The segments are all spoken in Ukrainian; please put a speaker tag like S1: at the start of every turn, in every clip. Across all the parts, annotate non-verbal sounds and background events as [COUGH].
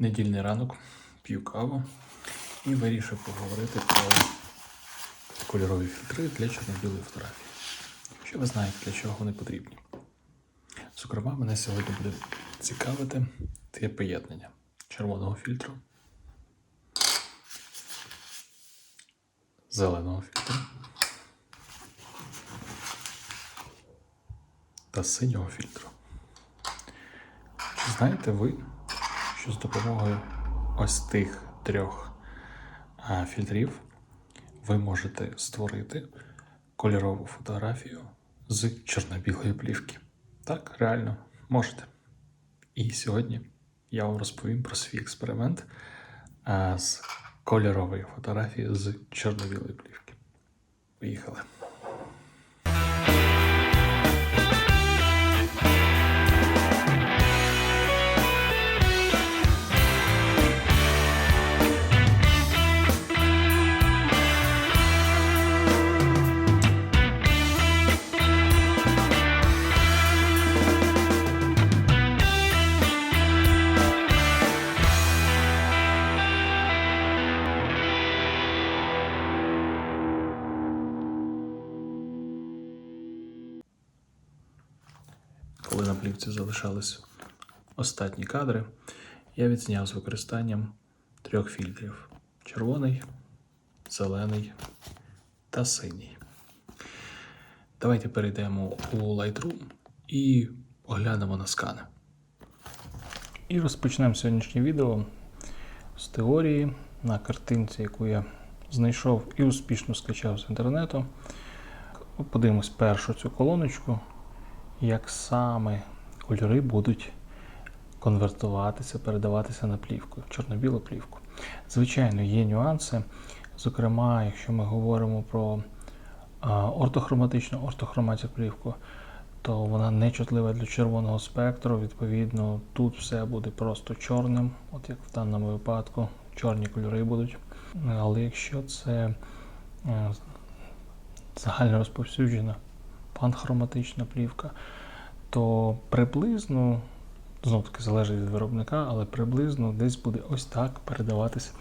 S1: Недільний ранок, п'ю каву і вирішив поговорити про кольорові фільтри для чорно-білої фотографії. Що ви знаєте, для чого вони потрібні? Зокрема, мене сьогодні буде цікавити таке поєднання червоного фільтру, зеленого фільтру та синього фільтру. Чи знаєте ви, що з допомогою ось тих трьох фільтрів ви можете створити кольорову фотографію з чорно-білої плівки? Так, реально можете. І сьогодні я вам розповім про свій експеримент з кольорової фотографії з чорно-білої плівки. Поїхали. Коли на плівці залишались останні кадри, я відзняв з використанням трьох фільтрів: червоний, зелений та синій. Давайте перейдемо у Lightroom і поглянемо на скани. І розпочнемо сьогоднішнє відео з теорії на картинці, яку я знайшов і успішно скачав з інтернету. Подивимось першу цю колоночку, як саме кольори будуть конвертуватися, передаватися на плівку, чорно-білу плівку. Звичайно, є нюанси. Зокрема, якщо ми говоримо про ортохроматичну ортохроматію плівку, то вона не чутлива для червоного спектру. Відповідно, тут все буде просто чорним, от як в даному випадку, чорні кольори будуть. Але якщо це е, загально розповсюджена панхроматична плівка, то приблизно, знову таки залежить від виробника, але приблизно десь буде ось так передаватись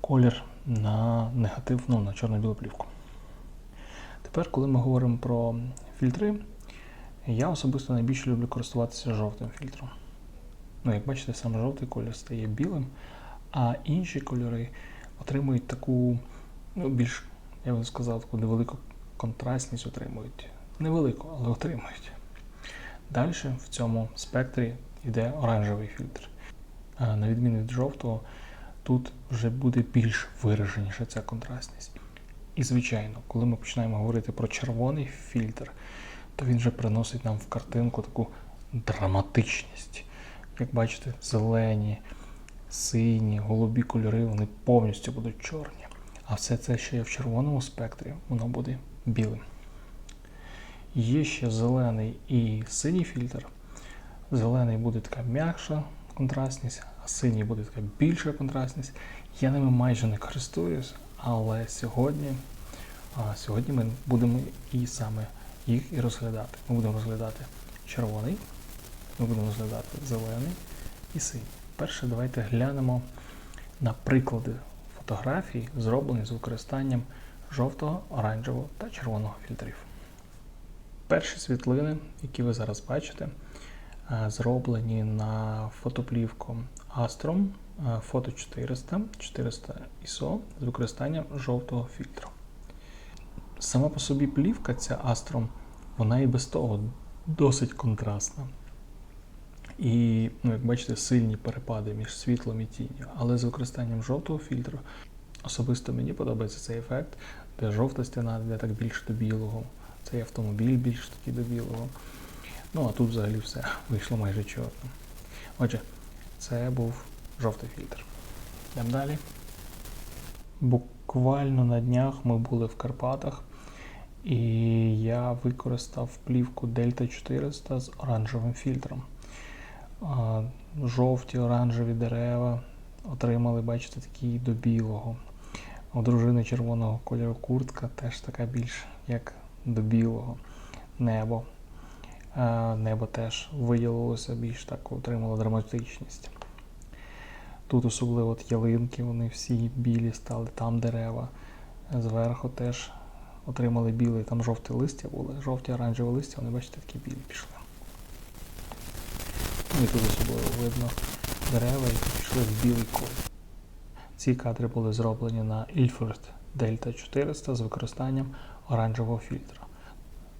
S1: колір на негатив, ну, на чорно-білу плівку. Тепер, коли ми говоримо про фільтри, я особисто найбільше люблю користуватися жовтим фільтром. Ну, як бачите, саме жовтий колір стає білим, а інші кольори отримують таку, ну, більш, я би сказав, таку невелику контрастність отримують. Невелику, але отримують. Далі в цьому спектрі йде оранжевий фільтр. На відміну від жовтого, тут вже буде більш вираженіша ця контрастність. І, звичайно, коли ми починаємо говорити про червоний фільтр, то він вже приносить нам в картинку таку драматичність. Як бачите, зелені, сині, голубі кольори, вони повністю будуть чорні. А все це, що є в червоному спектрі, воно буде білим. Є ще зелений і синій фільтр. Зелений буде така м'якша контрастність, а синій буде така більша контрастність. Я ними майже не користуюсь, але сьогодні, а, сьогодні ми будемо і саме їх і розглядати. Ми будемо розглядати червоний, ми будемо розглядати зелений і синій. Перше, давайте глянемо на приклади фотографій, зроблені з використанням жовтого, оранжевого та червоного фільтрів. Перші світлини, які ви зараз бачите, е, зроблені на фотоплівку Astrom Photo 400 400 ISO з використанням жовтого фільтру. Сама по собі плівка, ця Astrom, вона і без того досить контрастна. І, ну, як бачите, сильні перепади між світлом і тінню. Але з використанням жовтого фільтру особисто мені подобається цей ефект, де жовта стіна йде так більш до білого. Цей автомобіль більш такий до білого. Ну, а тут взагалі все вийшло майже чорно. Отже, це був жовтий фільтр. Йдемо далі. Буквально на днях ми були в Карпатах, і я використав плівку Delta 400 з оранжевим фільтром. Жовті оранжеві дерева отримали, бачите, такі до білого. У дружини червоного кольору куртка теж така більш як до білого небо. Е, Небо теж виділилося більш так, отримало драматичність. Тут особливо от ялинки, вони всі білі стали, там дерева. Зверху теж отримали білий, там жовті листя були, жовті оранжеві листя, вони бачите, такі білі пішли. Ну і тут особливо видно дерева, які пішли в білий колір. Ці кадри були зроблені на Ilford Delta 400 з використанням оранжевого фільтра.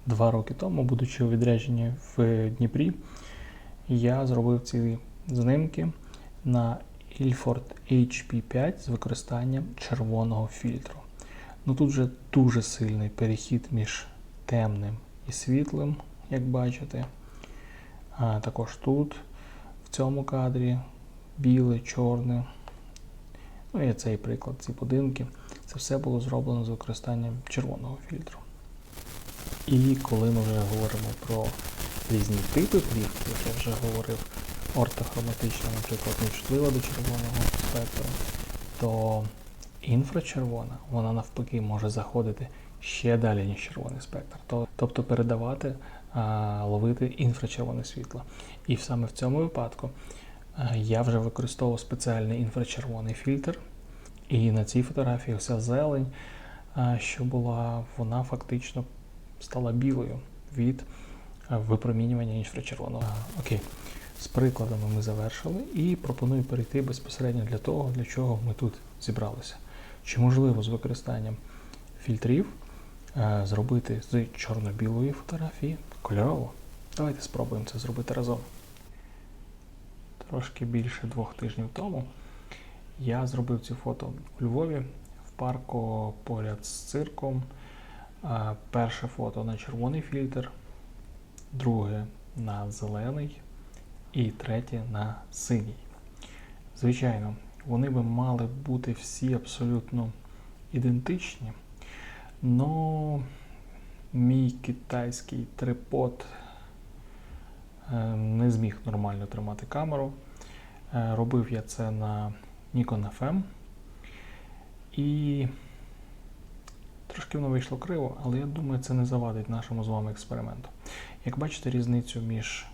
S1: Два роки тому, будучи у відрядженні в Дніпрі, я зробив ці знимки на Ilford HP5 з використанням червоного фільтру. Ну тут вже дуже сильний перехід між темним і світлим, як бачите. А також тут, в цьому кадрі, біле, чорне. Ну і цей приклад, ці будинки. Це все було зроблено з використанням червоного фільтру. І коли ми вже говоримо про різні типи плівки, як я вже говорив, ортохроматична, наприклад, нечутлива до червоного спектру, то інфрачервона, вона навпаки може заходити ще далі, ніж червоний спектр. Тобто передавати, ловити інфрачервоне світло. І саме в цьому випадку я вже використовував спеціальний інфрачервоний фільтр. І на цій фотографії вся зелень, що була, вона фактично стала білою від випромінювання інфрачервоного. Окей, з прикладами ми завершили і пропоную перейти безпосередньо для того, для чого ми тут зібралися. Чи можливо з використанням фільтрів е, зробити з чорно-білої фотографії кольорову? Давайте спробуємо це зробити разом. Трошки більше двох тижнів тому я зробив ці фото у Львові в парку поряд з цирком. Е, Перше фото на червоний фільтр, друге на зелений і третє на синій. Звичайно, вони би мали бути всі абсолютно ідентичні, але мій китайський трипод е, не зміг нормально тримати камеру. Е, Робив я це на Nikon FM. І трошки воно вийшло криво, але я думаю, це не завадить нашому з вами експерименту. Як бачите, різницю між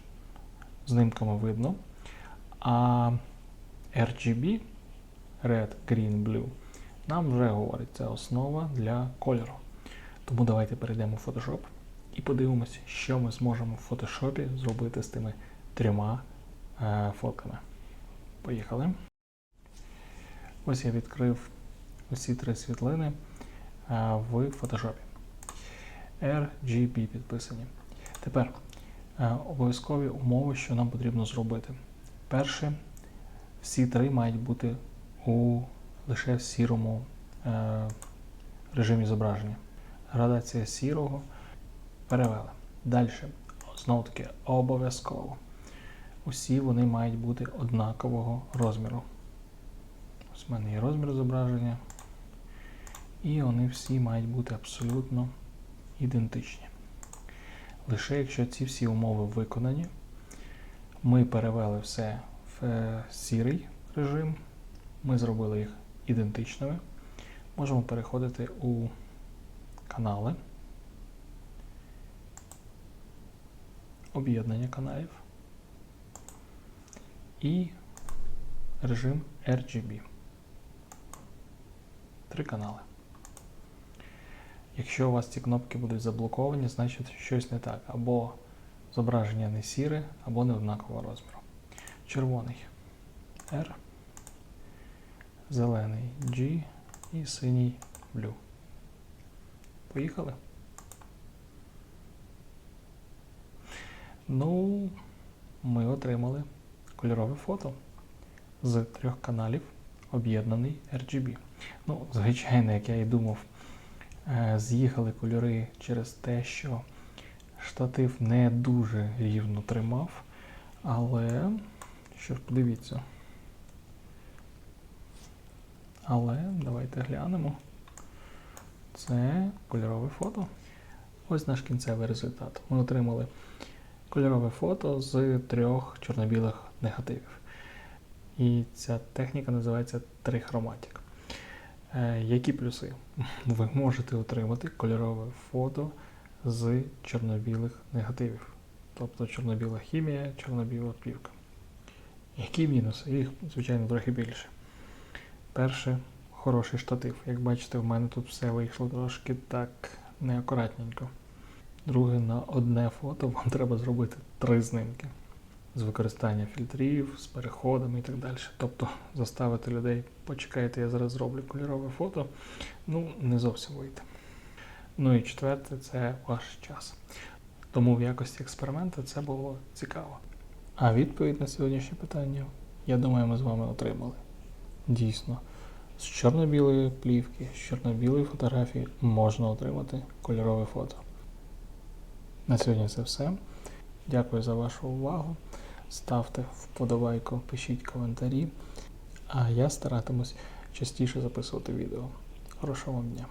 S1: знимками видно, а RGB Red, Green, Blue нам вже говорить, це основа для кольору. Тому давайте перейдемо в Photoshop і подивимося, що ми зможемо в Photoshop зробити з тими трьома е, фотками. Поїхали. Ось я відкрив усі три світлини е, в Photoshop. RGB підписані. Тепер е, обов'язкові умови, що нам потрібно зробити. Перше, всі три мають бути у лише в сірому е, режимі зображення. Градація сірого перевели. Далі, знову таки, обов'язково. Усі вони мають бути однакового розміру. Ось в мене є розмір зображення. І вони всі мають бути абсолютно ідентичні. Лише якщо ці всі умови виконані, ми перевели все в е, сірий режим, ми зробили їх ідентичними. Можемо переходити у канали, об'єднання каналів і режим RGB. Три канали. Якщо у вас ці кнопки будуть заблоковані, значить щось не так. Або зображення не сіре, або не однакового розміру. Червоний R, зелений G і синій Blue. Поїхали? Ну, ми отримали кольорове фото з трьох каналів, об'єднаний RGB. Ну, звичайно, як я і думав, е, з'їхали кольори через те, що штатив не дуже рівно тримав. Але, що ж, подивіться. Але давайте глянемо. Це кольорове фото. Ось наш кінцевий результат. Ми отримали кольорове фото з трьох чорно-білих негативів. І ця техніка називається трихроматик. Е, які плюси? [LAUGHS] Ви можете отримати кольорове фото з чорно-білих негативів. Тобто чорно-біла хімія, чорно-біла плівка. Які мінуси? Їх, звичайно, трохи більше. Перше, хороший штатив. Як бачите, в мене тут все вийшло трошки так неакуратненько. Друге, на одне фото вам [LAUGHS] треба зробити три знимки з використання фільтрів, з переходами і так далі. Тобто заставити людей, почекайте, я зараз зроблю кольорове фото. Ну, не зовсім вийде. Ну і четверте, це ваш час. Тому в якості експерименту це було цікаво. А відповідь на сьогоднішнє питання, я думаю, ми з вами отримали. Дійсно, з чорно-білої плівки, з чорно-білої фотографії можна отримати кольорове фото. На сьогодні це все. Дякую за вашу увагу. Ставте вподобайку, пишіть коментарі. А я старатимусь частіше записувати відео. Хорошого вам дня!